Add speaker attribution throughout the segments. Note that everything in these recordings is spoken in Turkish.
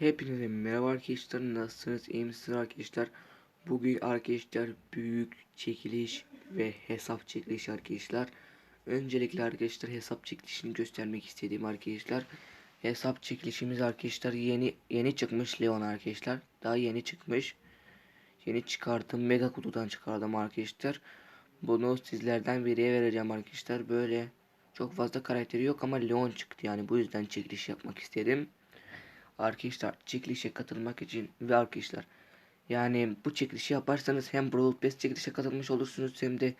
Speaker 1: Hepinize merhaba arkadaşlar nasılsınız? İyi misiniz arkadaşlar? Bugün arkadaşlar büyük çekiliş ve hesap çekiliş arkadaşlar. Öncelikle arkadaşlar hesap çekilişini göstermek istediğim arkadaşlar. Hesap çekilişimiz arkadaşlar yeni yeni çıkmış Leon arkadaşlar. Daha yeni çıkmış. Yeni çıkardım mega kutudan çıkardım arkadaşlar. Bunu sizlerden biriye vereceğim arkadaşlar. Böyle Çok fazla karakteri yok ama Leon çıktı yani. Bu yüzden çekiliş yapmak istedim Arkadaşlar çekilişe katılmak için ve arkadaşlar yani bu çekilişi yaparsanız hem Brawl Pass çekilişe katılmış olursunuz hem de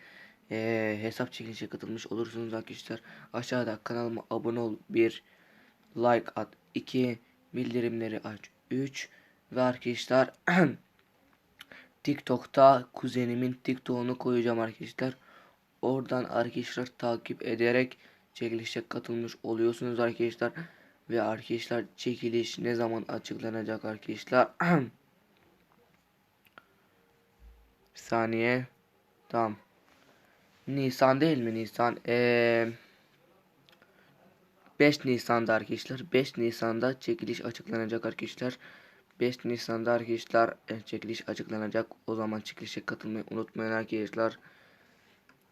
Speaker 1: eee, hesap çekilişe katılmış olursunuz arkadaşlar. Aşağıda kanalıma abone ol 1 like at 2 bildirimleri aç 3 ve arkadaşlar TikTok'ta kuzenimin TikTok'unu koyacağım arkadaşlar. Oradan arkadaşlar takip ederek çekilişe katılmış oluyorsunuz arkadaşlar. Ve arkadaşlar çekiliş ne zaman açıklanacak arkadaşlar? Bir saniye. Tamam. Nisan değil mi Nisan? Ee, 5 Nisan'da arkadaşlar. 5 Nisan'da çekiliş açıklanacak arkadaşlar. 5 Nisan'da arkadaşlar e, çekiliş açıklanacak. O zaman çekilişe katılmayı unutmayın arkadaşlar.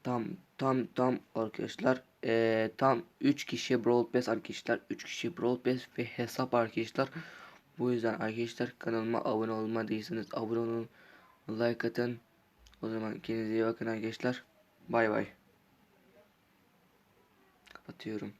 Speaker 1: Tam tam tam arkadaşlar eee, tam 3 kişi Brawl Pass arkadaşlar 3 kişi Brawl Pass ve hesap arkadaşlar. Bu yüzden arkadaşlar kanalıma abone olmadıysanız abone olun like atın. O zaman kendinize iyi bakın arkadaşlar. Bay bay. Kapatıyorum